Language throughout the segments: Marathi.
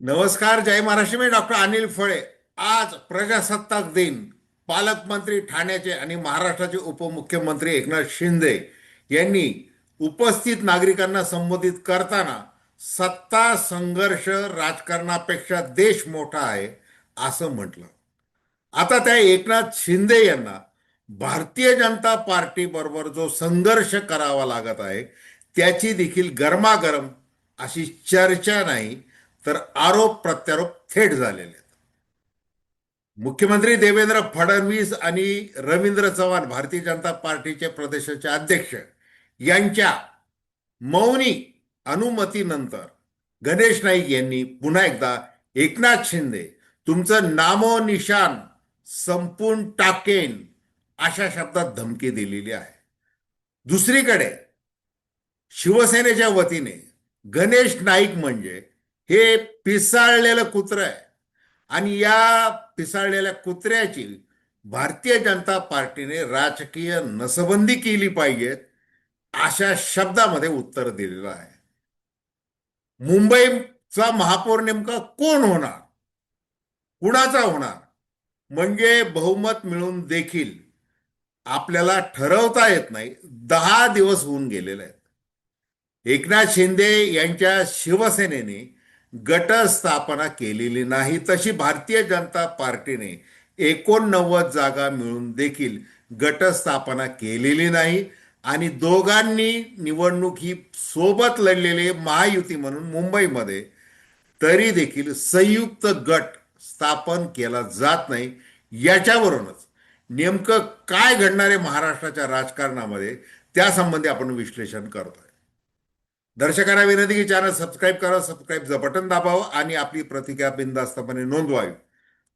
नमस्कार जय महाराष्ट्र. मी डॉक्टर अनिल फळे. आज प्रजासत्ताक दिन. पालकमंत्री ठाण्याचे आणि महाराष्ट्राचे उपमुख्यमंत्री एकनाथ शिंदे यांनी उपस्थित नागरिकांना संबोधित करताना सत्ता संघर्ष राजकारणापेक्षा देश मोठा आहे असं म्हटलं. आता त्या एकनाथ शिंदे यांना भारतीय जनता पार्टी बरोबर जो संघर्ष करावा लागत आहे त्याची देखील गरमागरम अशी चर्चा नाही तर आरोप प्रत्यारोप थेट झालेले आहेत. मुख्यमंत्री देवेंद्र फडणवीस आणि रवींद्र चव्हाण भारतीय जनता पार्टीचे प्रदेशाचे अध्यक्ष यांच्या मौनी अनुमतीनंतर गणेश नाईक यांनी पुन्हा एकदा एकनाथ शिंदे तुमचं नामोनिशान संपून टाकेन अशा शब्दात धमकी दिलेली आहे. दुसरीकडे शिवसेनेच्या वतीने गणेश नाईक म्हणजे हे पिसाळलेलं कुत्रं आहे. आणि या पिसाळलेल्या कुत्र्याची भारतीय जनता पार्टीने राजकीय नसबंदी केली पाहिजे अशा शब्दामध्ये उत्तर दिलेलं आहे. मुंबईचा महापौर नेमका कोण होणार? कुणाचा होणार? म्हणजे बहुमत मिळून देखील आपल्याला ठरवता येत नाही. दहा दिवस होऊन गेलेले आहेत. एकनाथ शिंदे यांच्या शिवसेनेने गट स्थापना केलेली नाही. तशी भारतीय जनता पार्टीने एकोणनव्वद जागा मिळून देखील गट स्थापना केलेली नाही. आणि दोघांनी निवडणूक ही सोबत लढलेली महायुती म्हणून मुंबईमध्ये तरी देखील संयुक्त गट स्थापन केला जात नाही. याच्यावरूनच नेमकं काय घडणार आहे महाराष्ट्राच्या राजकारणामध्ये? त्यासंबंधी आपण विश्लेषण करतोय. दर्शकांना विनंती की चॅनल सबस्क्राईब करा सबस्क्राईबचं बटन दाबावं आणि आपली प्रतिक्रिया बिनधास्तपणे नोंदवावी.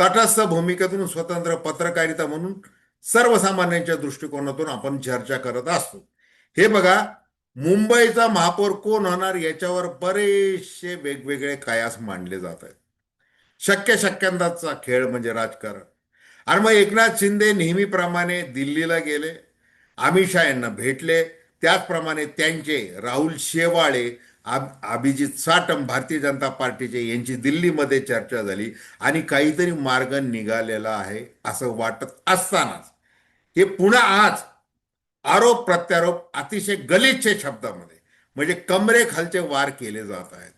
तटस्थ भूमिकेतून स्वतंत्र पत्रकारिता म्हणून सर्वसामान्यांच्या दृष्टिकोनातून आपण चर्चा करत असतो. हे बघा मुंबईचा महापौर कोण होणार याच्यावर बरेचसे वेगवेगळे कयास मांडले जात आहेत. शक्य शक्यंदाचा खेळ म्हणजे राजकारण. आणि मग एकनाथ शिंदे नेहमीप्रमाणे दिल्लीला गेले. अमित शहा यांना भेटले. त्याचप्रमाणे त्यांचे राहुल शेवाळे अब अभिजित साटम भारतीय जनता पार्टीचे यांची दिल्लीमध्ये चर्चा झाली आणि काहीतरी मार्ग निघालेला आहे असं वाटत असतानाच. हे पुन्हा आज आरोप प्रत्यारोप अतिशय गलिच्छ शब्दामध्ये म्हणजे कमरेखालचे वार केले जात आहेत.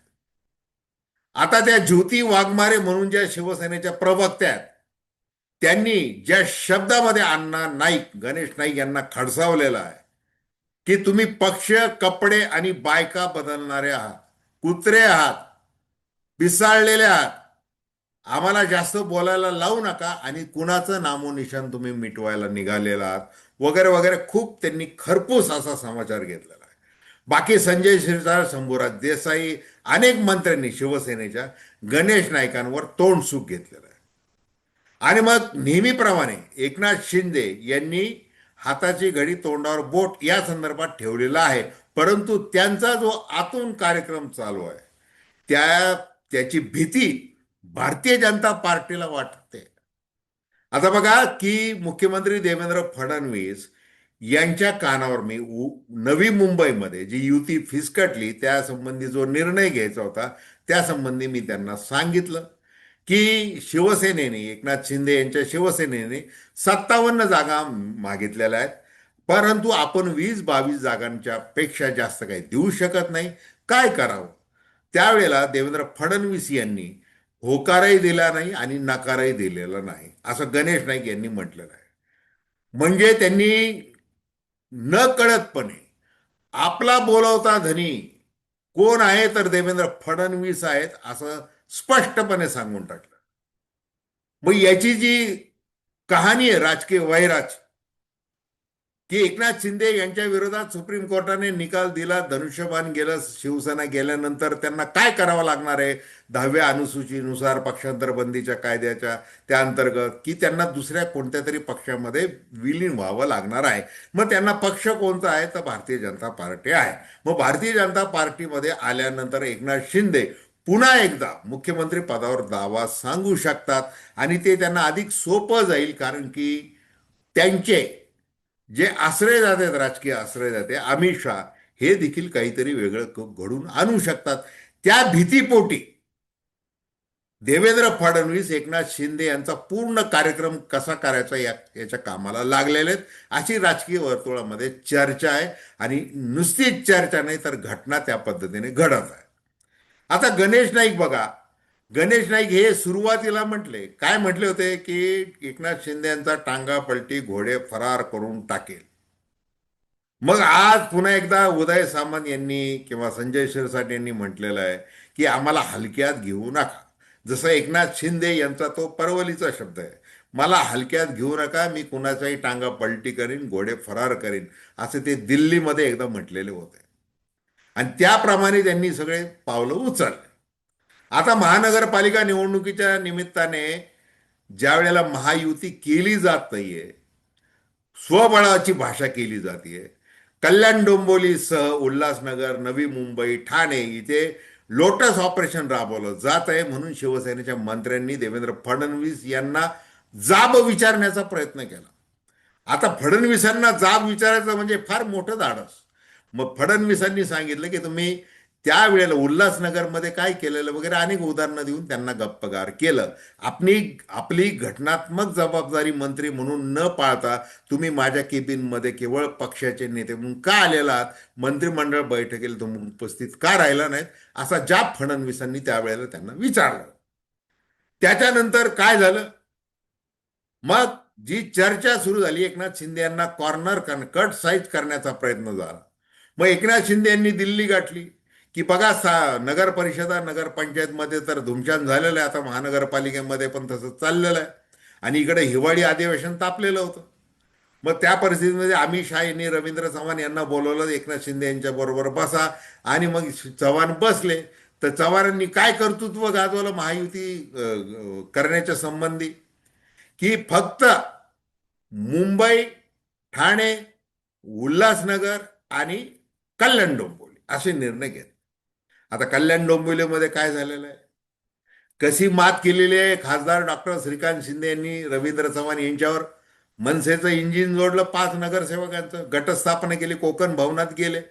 आता त्या ज्योती वाघमारे म्हणून ज्या शिवसेनेच्या प्रवक्त्या आहेत त्यांनी ज्या शब्दामध्ये अण्णा नाईक गणेश नाईक यांना खडसावलेला आहे की तुम्ही पक्ष कपडे आणि बायका बदलणारे आहात. कुत्रे आहात. पिसाळलेले आहात. आम्हाला जास्त बोलायला लावू नका आणि कुणाचं नामोनिशान तुम्ही मिटवायला निघालेला आहात. वगैरे वगैरे खूप त्यांनी खरपूस असा समाचार घेतलेला आहे. बाकी संजय शिरसाळ शंभूराज देसाई अनेक मंत्र्यांनी शिवसेनेच्या गणेश नायकांवर तोंड सुख घेतलेलं आहे. आणि मग नेहमीप्रमाणे एकनाथ शिंदे यांनी हाताची घडी तोंडावर बोट या संदर्भात ठेवलेला आहे. परंतु त्यांचा जो आतून कार्यक्रम चालू आहे त्या त्याची भीती भारतीय जनता पार्टीला वाटते. आता बघा की मुख्यमंत्री देवेंद्र फडणवीस यांच्या कानावर मी उ- नवी मुंबईमध्ये जी युती फिसकटली त्यासंबंधी जो निर्णय घ्यायचा होता त्यासंबंधी मी त्यांना सांगितलं. की शिवसेनेने एकनाथ शिंदे यांच्या शिवसेनेने सत्तावन्न जागा मागितलेल्या आहेत. परंतु आपण वीस बावीस जागांच्या पेक्षा जास्त काही देऊ शकत नाही. काय करावं? त्यावेळेला देवेंद्र फडणवीस यांनी होकारही दिला नाही आणि नकारही दिलेला नाही. असं गणेश नाईक यांनी म्हटलेलं आहे. म्हणजे त्यांनी न कळतपणे आपला बोलवता धनी कोण आहे तर देवेंद्र फडणवीस आहेत असं स्पष्टपणे सांगून टाकलं. मग याची जी कहाणी आहे राजकीय वैराज की एकनाथ शिंदे यांच्या विरोधात सुप्रीम कोर्टाने निकाल दिला धनुष्यबाण गेलं शिवसेना गेल्यानंतर त्यांना काय करावं लागणार आहे? दहाव्या अनुसूचीनुसार पक्षांतर बंदीच्या कायद्याच्या त्या अंतर्गत की त्यांना दुसऱ्या कोणत्या तरी पक्षामध्ये विलीन व्हावं लागणार आहे? मग त्यांना पक्ष कोणता आहे? तर भारतीय जनता पार्टी आहे. मग भारतीय जनता पार्टीमध्ये आल्यानंतर एकनाथ शिंदे पुन्हा एकदा मुख्यमंत्री पदावर दावा सांगू शकतात आणि ते त्यांना अधिक सोपं जाईल कारण की त्यांचे जे आश्रयदाते आहेत राजकीय आश्रयदाते अमित शहा हे देखील काहीतरी वेगळं घडून आणू शकतात. त्या भीतीपोटी देवेंद्र फडणवीस एकनाथ शिंदे यांचा पूर्ण कार्यक्रम कसा करायचा या याच्या कामाला लागलेले आहेत अशी राजकीय वर्तुळामध्ये चर्चा आहे आणि नुसतीच चर्चा नाही तर घटना त्या पद्धतीने घडत आहे. आता गणेश नाईक बघा. गणेश नाईक हे सुरुवातीला म्हटले. काय म्हटले होते की एकनाथ शिंदे यांचा टांगा पलटी घोडे फरार करून टाकेल. मग आज पुन्हा एकदा उदय सामंत यांनी किंवा संजय शिरसाट यांनी म्हटलेलं आहे की आम्हाला हलक्यात घेऊ नका. जसं एकनाथ शिंदे यांचा तो परवलीचा शब्द आहे. मला हलक्यात घेऊ नका मी कुणाचाही टांगा पलटी करीन घोडे फरार करीन असे ते दिल्लीमध्ये एकदा म्हटलेले होते. आणि त्याप्रमाणे त्यांनी सगळे पावलं उचलले. आता महानगरपालिका निवडणुकीच्या निमित्ताने ज्या वेळेला महायुती केली जात नाहीये स्वबळाची भाषा केली जाते कल्याण डोंबोलीसह उल्हासनगर नवी मुंबई ठाणे इथे लोटस ऑपरेशन राबवलं जात आहे म्हणून शिवसेनेच्या मंत्र्यांनी देवेंद्र फडणवीस यांना जाब विचारण्याचा प्रयत्न केला. आता फडणवीसांना जाब विचारायचं म्हणजे फार मोठं धाडस. मग फडणवीसांनी सांगितलं की तुम्ही त्यावेळेला उल्हासनगरमध्ये काय केलेलं वगैरे अनेक उदाहरणं देऊन त्यांना गप्पगार केलं. आपली आपली घटनात्मक जबाबदारी मंत्री म्हणून न पाळता तुम्ही माझ्या केबिनमध्ये केवळ पक्षाचे नेते म्हणून का आलेला आहात? मंत्रिमंडळ बैठकीला तुम्ही उपस्थित का राहिला नाहीत? असा जाब फडणवीसांनी त्यावेळेला त्यांना विचारलं. त्याच्यानंतर काय झालं? मग जी चर्चा सुरू झाली एकनाथ शिंदे यांना कॉर्नर कट साईज करण्याचा प्रयत्न झाला. मग एकनाथ शिंदे यांनी दिल्ली गाठली. की बघा सा नगर परिषदा नगरपंचायतमध्ये तर धुमशान झालेलं आहे. आता महानगरपालिकेमध्ये पण तसं चाललेलं आहे. आणि इकडे हिवाळी अधिवेशन तापलेलं होतं. मग त्या परिस्थितीमध्ये अमित शहा यांनी रवींद्र चव्हाण यांना बोलवलं एकनाथ शिंदे यांच्या बरोबर बसा. आणि मग चव्हाण बसले. तर चव्हाणांनी काय कर्तृत्व गाजवलं? महायुती करण्याच्या संबंधी. की फक्त मुंबई ठाणे उल्हासनगर आणि कल्याण डोंबिवली असे निर्णय घेत. आता कल्याण डोंबिवलीमध्ये काय झालेलं आहे? कशी मात केलेली आहे खासदार डॉक्टर श्रीकांत शिंदे यांनी रवींद्र चव्हाण यांच्यावर? मनसेचं इंजिन जोडलं पाच नगरसेवकांचं गटस्थापना केली कोकण भवनात गेले.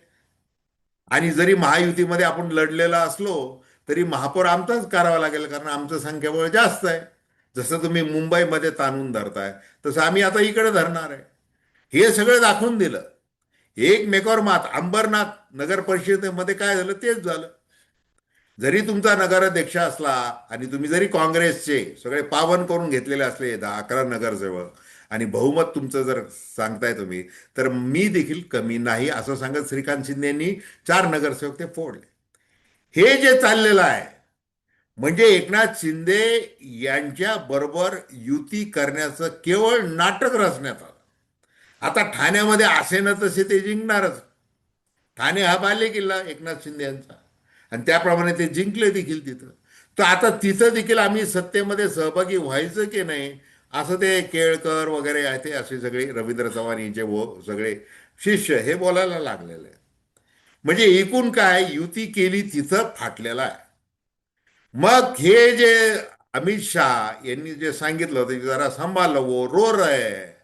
आणि जरी महायुतीमध्ये आपण लढलेला असलो तरी महापौर आमचाच करावा लागेल कारण आमचं संख्याबळ जास्त आहे. जसं तुम्ही मुंबईमध्ये ताणून धरताय तसं आम्ही आता इकडे धरणार आहे. हे सगळं दाखवून दिलं. एकमेकावर मात. अंबरनाथ नगर परिषदेमध्ये काय झालं? तेच झालं. जरी तुमचा नगराध्यक्ष असला आणि तुम्ही जरी काँग्रेसचे सगळे पावन करून घेतलेले असले दहा अकरा नगरसेवक आणि बहुमत तुमचं जर सांगताय तुम्ही तर मी देखील कमी नाही असं सांगत श्रीकांत शिंदे यांनी चार नगरसेवक ते फोडले. हे जे चाललेलं आहे म्हणजे एकनाथ शिंदे यांच्या बरोबर युती करण्याचं केवळ नाटक रचण्यात आलं. आता ठाण्यामध्ये असे ना तसे ते जिंकणारच. ठाणे हा बाले किल्ला एकनाथ शिंदे यांचा. आणि त्याप्रमाणे ते जिंकले देखील तिथं. तर आता तिथं देखील आम्ही सत्तेमध्ये सहभागी व्हायचं की नाही असं ते केळकर वगैरे आहे ते असे सगळे रवींद्र चव्हाण यांचे वो सगळे शिष्य हे बोलायला लागलेले म्हणजे एकूण काय युती केली तिथं फाटलेला आहे. मग हे जे अमित शहा यांनी जे सांगितलं होतं जरा सांभाळलं वो रोर आहे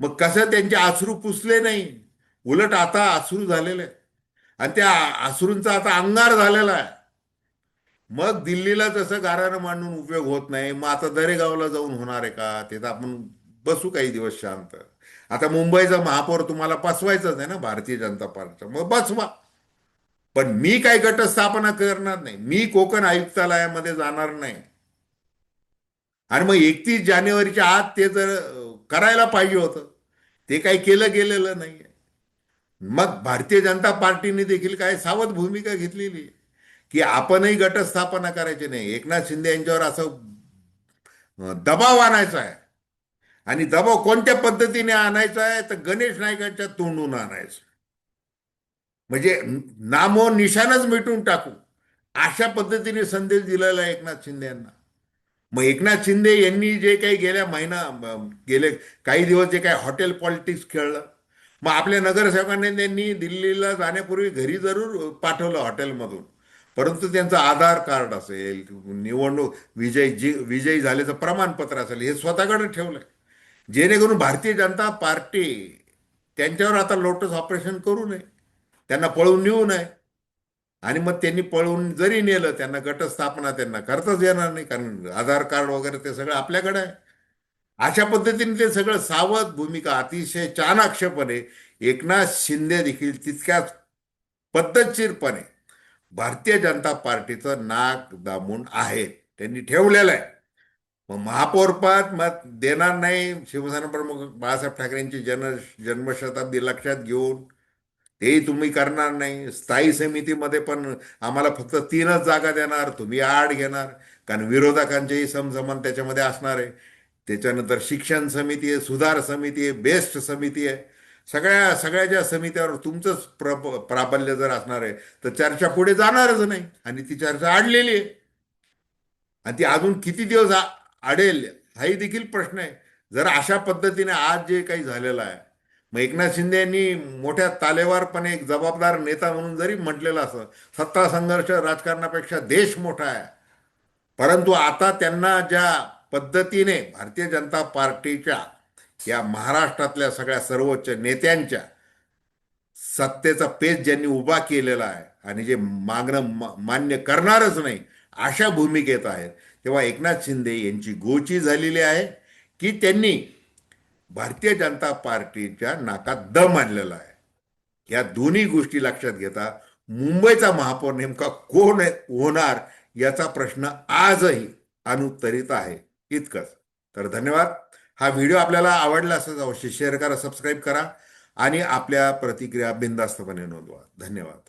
मग कसं त्यांचे आसरू पुसले नाही? उलट आता आसरू झालेले. आणि त्या आसरूंचा आता अंगार झालेला आहे. मग दिल्लीला जसं गारानं मांडून उपयोग होत नाही मग आता दरेगावला जाऊन होणार आहे का? तिथं आपण बसू काही दिवस शांत. आता मुंबईचा महापौर तुम्हाला बसवायचाच आहे ना भारतीय जनता पार्टीचा. मग बसवा पण मी काय गटस्थापना करणार नाही. मी कोकण आयुक्तालयामध्ये जाणार नाही. आणि मग एकतीस जानेवारीच्या आत ते जर करायला पाहिजे होतं. ते काही केलं गेलेलं नाहीये. मग भारतीय जनता पार्टीने देखील काय सावध भूमिका घेतलेली आहे? की आपणही गटस्थापना करायची नाही. एकनाथ शिंदे यांच्यावर असं दबाव आणायचा आहे. आणि दबाव कोणत्या पद्धतीने आणायचा आहे? तर गणेश नायकांच्या तोंडून आणायचं म्हणजे नामो निशाणच मिटून टाकू. अशा पद्धतीने संदेश दिलेला आहे एकनाथ शिंदे यांना. मग एकनाथ शिंदे यांनी जे काही गेल्या महिना गेले काही दिवस जे काही हॉटेल पॉलिटिक्स खेळलं मग आपल्या नगरसेवकांनी त्यांनी दिल्लीला जाण्यापूर्वी घरी जरूर पाठवलं हॉटेलमधून परंतु त्यांचं आधार कार्ड असेल निवडणूक विजय जी विजयी झाल्याचं प्रमाणपत्र असेल हे स्वतःकडे ठेवलं जेणेकरून भारतीय जनता पार्टी त्यांच्यावर आता लोटस ऑपरेशन करू नये. त्यांना पळून नेऊ नये. आणि मग त्यांनी पळवून जरी नेलं त्यांना गटस्थापना त्यांना करताच येणार नाही कारण आधार कार्ड वगैरे ते सगळं आपल्याकडे आहे. अशा पद्धतीने ते सगळं सावध भूमिका अतिशय चाणाक्षपणे एकनाथ शिंदे देखील तितक्याच पद्धतशीरपणे भारतीय जनता पार्टीचं नाक दामून आहे. त्यांनी ठेवलेलं आहे. मग महापौरपद मग देणार नाही. शिवसेना प्रमुख बाळासाहेब ठाकरेंची जन जन्मशताब्दी लक्षात घेऊन तेही तुम्ही करणार नाही. स्थायी समितीमध्ये पण आम्हाला फक्त तीनच जागा देणार तुम्ही आड घेणार. कारण विरोधकांचेही समसमान त्याच्यामध्ये असणार आहे. त्याच्यानंतर शिक्षण समिती आहे सुधार समिती आहे बेस्ट समिती आहे. सगळ्या सगळ्या ज्या समित्यावर तुमचंच प्र प्राबल्य जर असणार आहे तर चर्चा पुढे जाणारच नाही. आणि ती चर्चा आडलेली आहे. आणि ती अजून किती दिवस आडेल अडेल हाही देखील प्रश्न आहे. जर अशा पद्धतीने आज जे काही झालेलं आहे मग एकनाथ शिंदे यांनी मोठ्या तालेवारपणे एक जबाबदार नेता म्हणून जरी म्हटलेलं असं सत्ता संघर्ष राजकारणापेक्षा देश मोठा आहे. परंतु आता त्यांना ज्या पद्धतीने भारतीय जनता पार्टीच्या या महाराष्ट्रातल्या सगळ्या सर्वोच्च नेत्यांच्या सत्तेचा पेच ज्यांनी उभा केलेला आहे आणि जे मागणं मा- मान्य करणारच नाही अशा भूमिकेत आहेत. तेव्हा एकनाथ शिंदे यांची गोची झालेली आहे की त्यांनी भारतीय जनता पार्टीच्या नाकात दम आणलेला आहे. या दोन्ही गोष्टी लक्षात घेता मुंबईचा महापौर नेमका कोण होणार याचा प्रश्न आजही अनुत्तरित आहे. इतकंच. तर धन्यवाद. हा व्हिडिओ आपल्याला आवडला असं अवश्य शेअर करा सबस्क्राईब करा आणि आपल्या प्रतिक्रिया बिंदास्तपणे नोंदवा. धन्यवाद.